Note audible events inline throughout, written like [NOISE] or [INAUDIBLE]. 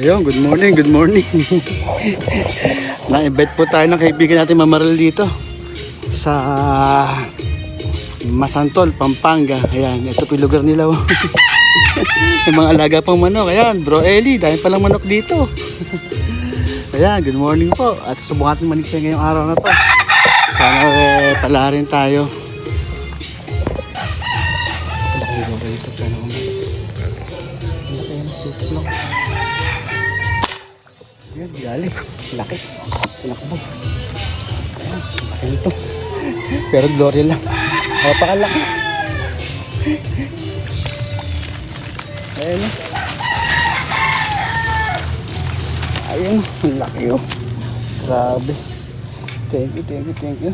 Ayun, good morning, good morning. Na-invite po tayo ng kaibigan natin mamaral dito sa Masantol, Pampanga. Ayan, ito po yung lugar nila. oh. May mga alaga pang manok. Ayan, bro Eli, dahil palang manok dito. Ayan, good morning po. At subukan natin manig siya ngayong araw na to. Sana eh, pala rin tayo. Laki ko rito, Gali. Laki. Tinakbo. Ayan, laki nito. Pero glory lang. Napakalaki. Ayan ang laki o. Grabe. Thank you, thank you, thank you.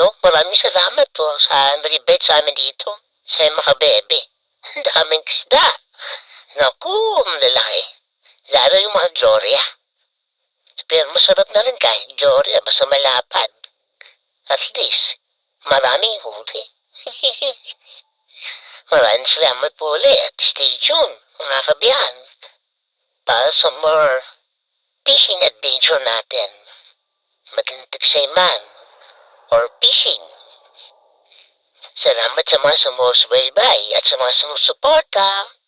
Know, maraming salamat po sa nag-bet sa amin dito. Sa mga bebe. Ang daming isda. Naku, ang lalaki. Lalo yung mga Gloria. Pero masarap na rin kahit Gloria, basta malapad. At least, maraming huli. [LAUGHS] maraming salamat po ulit at stay tuned, mga kabiyan. Para sa more fishing adventure natin. Maglintik sa man or fishing. Salamat sa mga sumusubaybay at sa mga sumusuporta.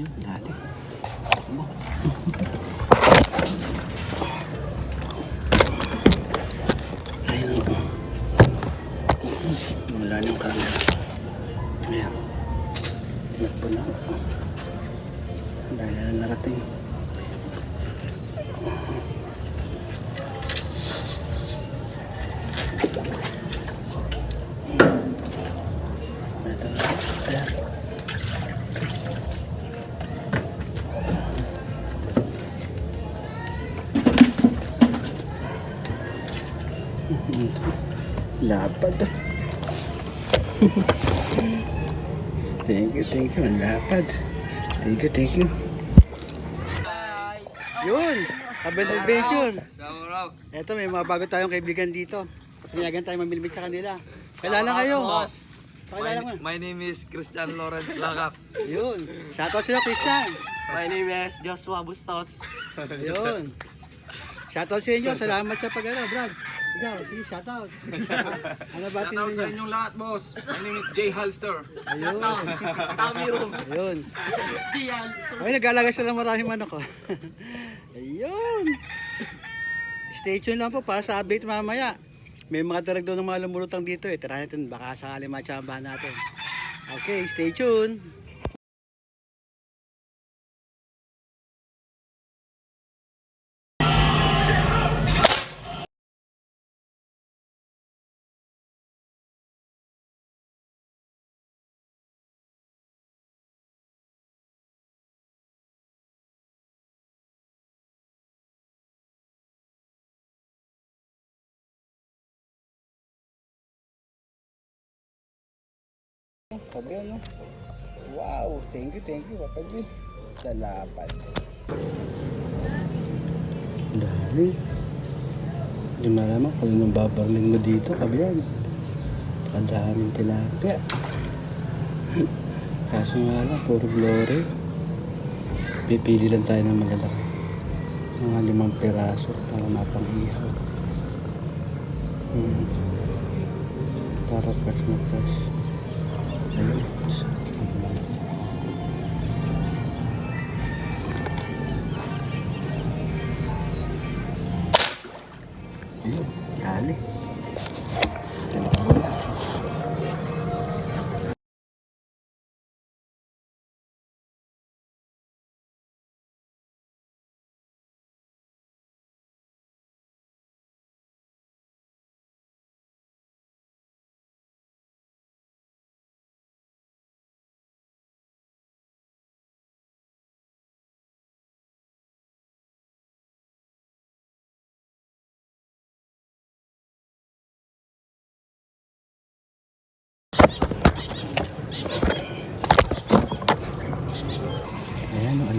Yun, dali. Ayun. Wala na yung camera. Ayan. Tinakbo na. Lapad. thank you, thank you. Ang lapad. Thank you, thank you. Yun! Kabel Adventure. Eto, may mga bago tayong kaibigan dito. Pinayagan tayo mamilmit sa kanila. Kailangan kayo. Pakilala mo. My, my name is Christian Lawrence Lacap. Yun. Shoutout sa'yo, Christian. My name is Joshua Bustos. Yun. Shoutout sa inyo. Salamat sa pag ano, Brad. Ikaw, sige, shoutout. [LAUGHS] ano ba Shoutout sa inyong lahat, boss. My name is Jay Halster. Ayun. Tamyo. Ayun. [LAUGHS] Ay, nag-alaga sila ng maraming manok. oh. [LAUGHS] Ayun. Stay tuned lang po para sa update mamaya. May mga daragdaw ng mga lumulutang dito eh. Tira natin, baka sakali matsambahan natin. Okay, stay tuned. Sabi ano? Wow, thank you, thank you, Papa G. Salapat. Dami. Hindi malaman kung anong babarling mo dito, kabiyan. Kadaming tilapia. [LAUGHS] Kaso nga lang, puro glory. Pipili lang tayo ng malalaki. Mga limang piraso para mapang-ihaw. Hmm. Para fresh na fresh. Ayun.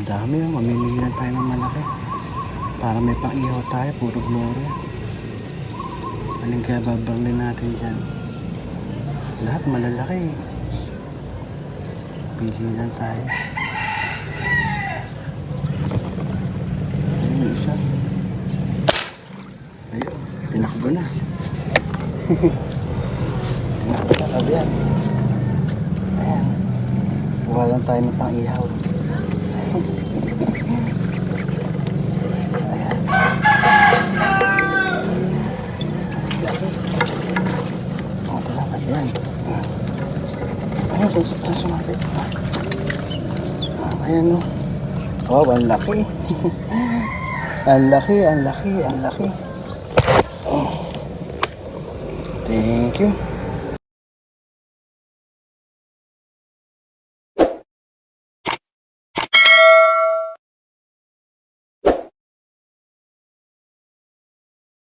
Dami oh. Mamimili lang tayo ng malaki. Para may pang-ihaw tayo. Puro gloria. Anong kaya babarlin natin dyan? Lahat malalaki. Pili lang tayo. Ayun yung isa. Ayun, tinakbo na. [LAUGHS] tinakbo na sabi yan. Ayan. Kuha lang tayo ng pang-ihaw. Oh, talaga yan. Ayun, kung saan sumabit. Ayan o. Oh, ang laki. ang laki, ang laki, ang laki. Thank you.